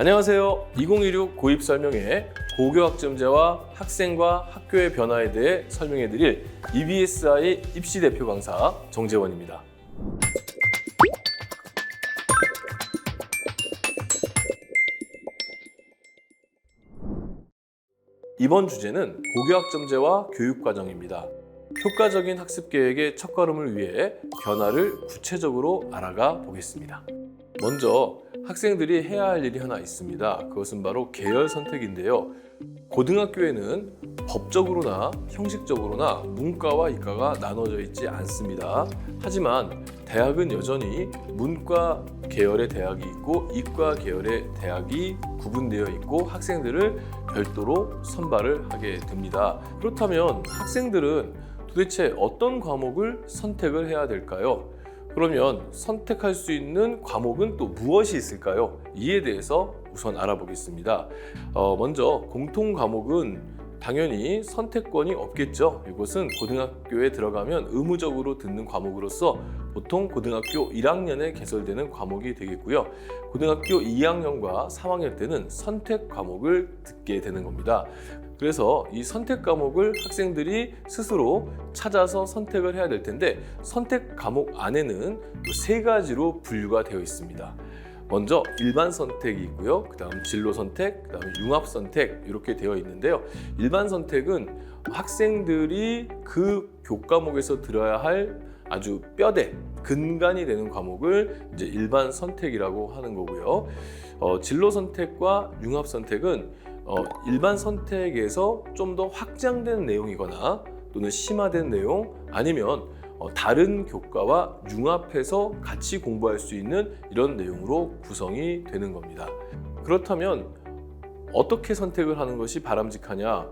안녕하세요. 2016 고입 설명회 고교학점제와 학생과 학교의 변화에 대해 설명해 드릴 EBSI 입시 대표 강사 정재원입니다. 이번 주제는 고교학점제와 교육과정입니다. 효과적인 학습 계획의 첫걸음을 위해 변화를 구체적으로 알아가 보겠습니다. 먼저 학생들이 해야 할 일이 하나 있습니다. 그것은 바로 계열 선택인데요. 고등학교에는 법적으로나 형식적으로나 문과와 이과가 나눠져 있지 않습니다. 하지만 대학은 여전히 문과 계열의 대학이 있고 이과 계열의 대학이 구분되어 있고 학생들을 별도로 선발을 하게 됩니다. 그렇다면 학생들은 도대체 어떤 과목을 선택을 해야 될까요? 그러면 선택할 수 있는 과목은 또 무엇이 있을까요? 이에 대해서 우선 알아보겠습니다. 어, 먼저 공통 과목은 당연히 선택권이 없겠죠. 이것은 고등학교에 들어가면 의무적으로 듣는 과목으로서 보통 고등학교 1학년에 개설되는 과목이 되겠고요. 고등학교 2학년과 3학년 때는 선택 과목을 듣게 되는 겁니다. 그래서 이 선택 과목을 학생들이 스스로 찾아서 선택을 해야 될 텐데 선택 과목 안에는 또세 가지로 분류가 되어 있습니다. 먼저 일반 선택이 있고요. 그다음 진로 선택, 그다음 융합 선택 이렇게 되어 있는데요. 일반 선택은 학생들이 그 교과목에서 들어야 할 아주 뼈대 근간이 되는 과목을 이제 일반 선택이라고 하는 거고요. 어, 진로 선택과 융합 선택은 어, 일반 선택에서 좀 더 확장된 내용이거나 또는 심화된 내용 아니면 어, 다른 교과와 융합해서 같이 공부할 수 있는 이런 내용으로 구성이 되는 겁니다. 그렇다면 어떻게 선택을 하는 것이 바람직하냐?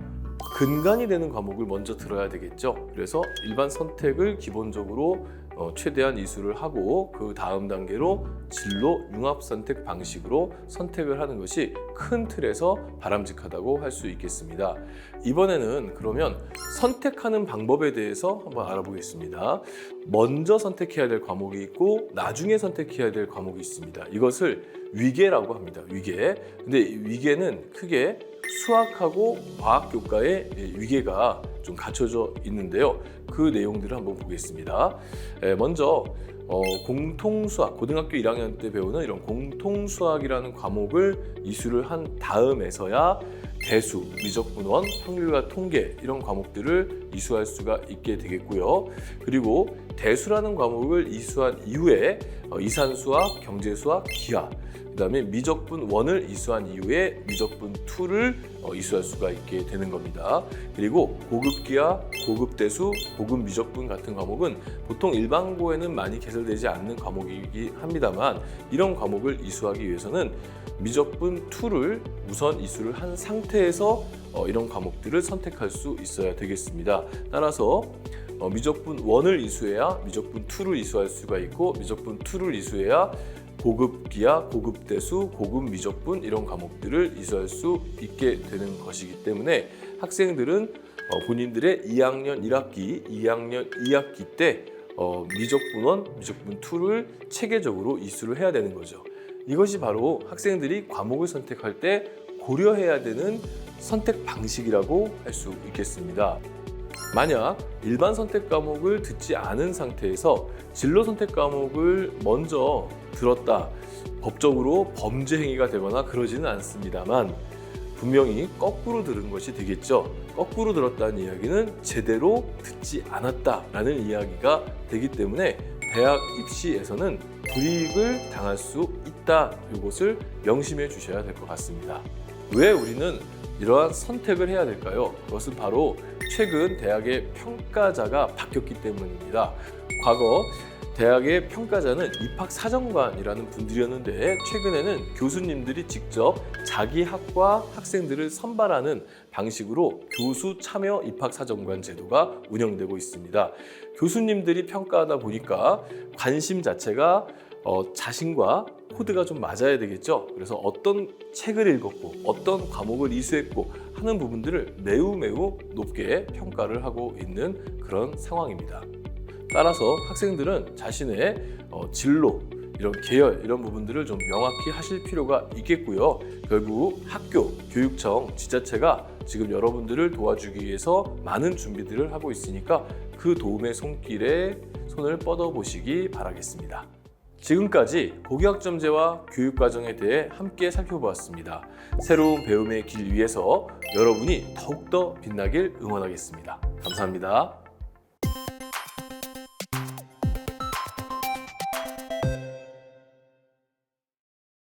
근간이 되는 과목을 먼저 들어야 되겠죠. 그래서 일반 선택을 기본적으로 어, 최대한 이수를 하고 그 다음 단계로 진로 융합 선택 방식으로 선택을 하는 것이 큰 틀에서 바람직하다고 할 수 있겠습니다. 이번에는 그러면 선택하는 방법에 대해서 한번 알아보겠습니다. 먼저 선택해야 될 과목이 있고 나중에 선택해야 될 과목이 있습니다. 이것을 위계라고 합니다. 위계. 근데 이 위계는 크게 수학하고 과학 교과의 위계가 좀 갖춰져 있는데요. 그 내용들을 한번 보겠습니다. 에, 먼저 어, 공통수학, 고등학교 1학년 때 배우는 이런 공통수학이라는 과목을 이수를 한 다음에서야 대수, 미적분원, 확률과 통계 이런 과목들을 이수할 수가 있게 되겠고요. 그리고 대수라는 과목을 이수한 이후에 어, 이산수학, 경제수학, 기하 그다음에 미적분 1을 이수한 이후에 미적분 2를 어, 이수할 수가 있게 되는 겁니다. 그리고 고급 기하, 고급 대수, 고급 미적분 같은 과목은 보통 일반고에는 많이 개설되지 않는 과목이기 합니다만 이런 과목을 이수하기 위해서는 미적분 2를 우선 이수를 한 상태 에서 어, 이런 과목들을 선택할 수 있어야 되겠습니다. 따라서 어, 미적분 1을 이수해야 미적분 2를 이수할 수가 있고 미적분 2를 이수해야 고급 기하, 고급 대수, 고급 미적분 이런 과목들을 이수할 수 있게 되는 것이기 때문에 학생들은 어, 본인들의 2학년 1학기, 2학년 2학기 때 어, 미적분원, 미적분 2를 체계적으로 이수를 해야 되는 거죠. 이것이 바로 학생들이 과목을 선택할 때 고려해야 되는 선택 방식이라고 할 수 있겠습니다. 만약 일반 선택 과목을 듣지 않은 상태에서 진로 선택 과목을 먼저 들었다. 법적으로 범죄 행위가 되거나 그러지는 않습니다만 분명히 거꾸로 들은 것이 되겠죠. 거꾸로 들었다는 이야기는 제대로 듣지 않았다라는 이야기가 되기 때문에 대학 입시에서는 불이익을 당할 수 있다. 이것을 명심해 주셔야 될 것 같습니다. 왜 우리는 이러한 선택을 해야 될까요? 그것은 바로 최근 대학의 평가자가 바뀌었기 때문입니다. 과거 대학의 평가자는 입학 사정관이라는 분들이었는데 최근에는 교수님들이 직접 자기 학과 학생들을 선발하는 방식으로 교수 참여 입학 사정관 제도가 운영되고 있습니다. 교수님들이 평가하다 보니까 관심 자체가 어, 자신과 코드가 좀 맞아야 되겠죠. 그래서 어떤 책을 읽었고 어떤 과목을 이수했고 하는 부분들을 매우 매우 높게 평가를 하고 있는 그런 상황입니다. 따라서 학생들은 자신의 어, 진로, 이런 계열 이런 부분들을 좀 명확히 하실 필요가 있겠고요. 결국 학교, 교육청, 지자체가 지금 여러분들을 도와주기 위해서 많은 준비들을 하고 있으니까 그 도움의 손길에 손을 뻗어 보시기 바라겠습니다. 지금까지 고교학점제와 교육과정에 대해 함께 살펴보았습니다. 새로운 배움의 길 위에서 여러분이 더욱더 빛나길 응원하겠습니다. 감사합니다.